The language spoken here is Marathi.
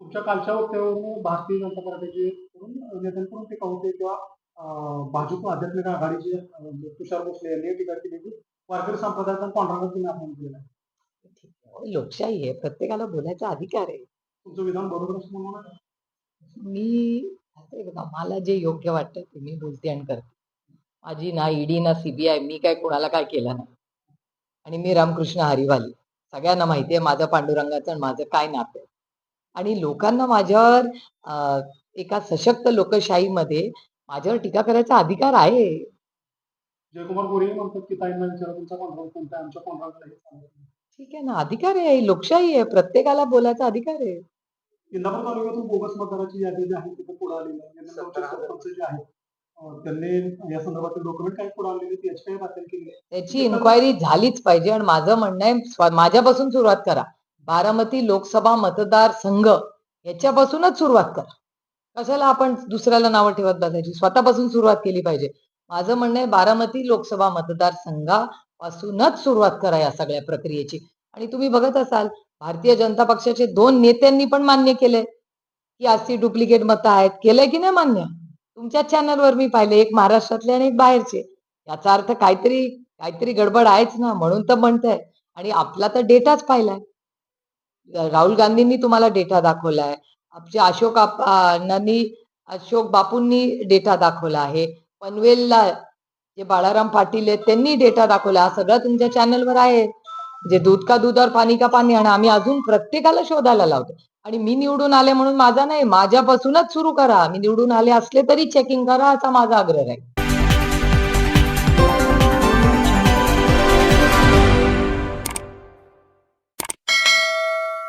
तुमच्या कालच्या वक्तव्यावरून भारतीय जनता पार्टीचे कडून नेत्यांकडून टीका होते किंवा भाजप आध्यात्मिक आघाडीचे अं, तुषार भोसले यांनी टीका केली की वारकरी संप्रदायाचा पांढरा तुम्ही अपमान केलेला आहे. लोकशाही आहे. प्रत्येकाला बोलायचा अधिकार आहे. तुमचं विधान बरोबर असं मी बघा मला जे योग्य वाटतं ते मी बोलते आणि करते. माझी ना ईडी ना सीबीआय मी काय कोणाला काय केलं नाही. आणि मी रामकृष्ण हरिवाली. सगळ्यांना माहिती आहे माझं पांडुरंगाचं आणि माझं काय नातं आहे. आणि लोकांना माझ्यावर एका सशक्त लोकशाहीमध्ये माझ्यावर टीका करायचा अधिकार आहे. जयकुमार गोरे म्हणतात की ताईंना विचारा तुमचा कॉन्ट्रॅक्ट कोणता आहे आमच्या कॉन्ट्रॅक्टला हे चालत नाही. ठीक आहे ना अधिकार आहे लोकशाही आहे प्रत्येकाला बोलायचा अधिकार आहे. इंदापूर तालुक्यातून बोगस मतदाराची यादी जी आहे तिथे पुढे आलेली आहे. यांना नऊशे सरपंच जे आहेत अं, त्यांनी या संदर्भातील डॉक्युमेंट काही पुढे आलेली ती याची काही दाखल केली आहे. त्याची इन्क्वायरी झालीच पाहिजे आणि माझं म्हणणं आहे स्व- माझ्यापासून सुरुवात करा. बारामती लोकसभा मतदार संघ याच्यापासूनच सुरुवात करा. कशाला आपण दुसऱ्याला नावं ठेवत बसायची? स्वतःपासून सुरुवात केली पाहिजे. माझं म्हणणं आहे बारामती लोकसभा मतदार संघापासूनच सुरुवात करा या सगळ्या प्रक्रियेची. आणि तुम्ही बघत असाल भारतीय जनता पक्षाचे दोन नेत्यांनी पण मान्य केलंय. की अशी डुप्लिकेट मतं आहेत. केलंय की नाही मान्य? तुमच्या चॅनलवर मी पाहिले एक महाराष्ट्रातले आणि एक बाहेरचे. याचा अर्थ काहीतरी काहीतरी गडबड आहेच ना म्हणून तर म्हणताय. आणि आपला तर डेटाच पाहिलाय. राहुल गांधींनी तुम्हाला डेटा दाखवलाय. आमचे अशोक अण्णांनी अशोक बापूंनी डेटा दाखवला आहे. पनवेलला जे बाळाराम पाटील आहेत त्यांनी डेटा दाखवला. हा सगळं तुमच्या चॅनलवर आहे. जे दूध का दूध और पाणी का पाणी आणि आम्ही अजून प्रत्येकाला शोधायला लावतो आणि मी निवडून आले म्हणून माझा नाही माझ्यापासूनच सुरू करा. मी निवडून आले असले तरी चेकिंग करा असा माझा आग्रह आहे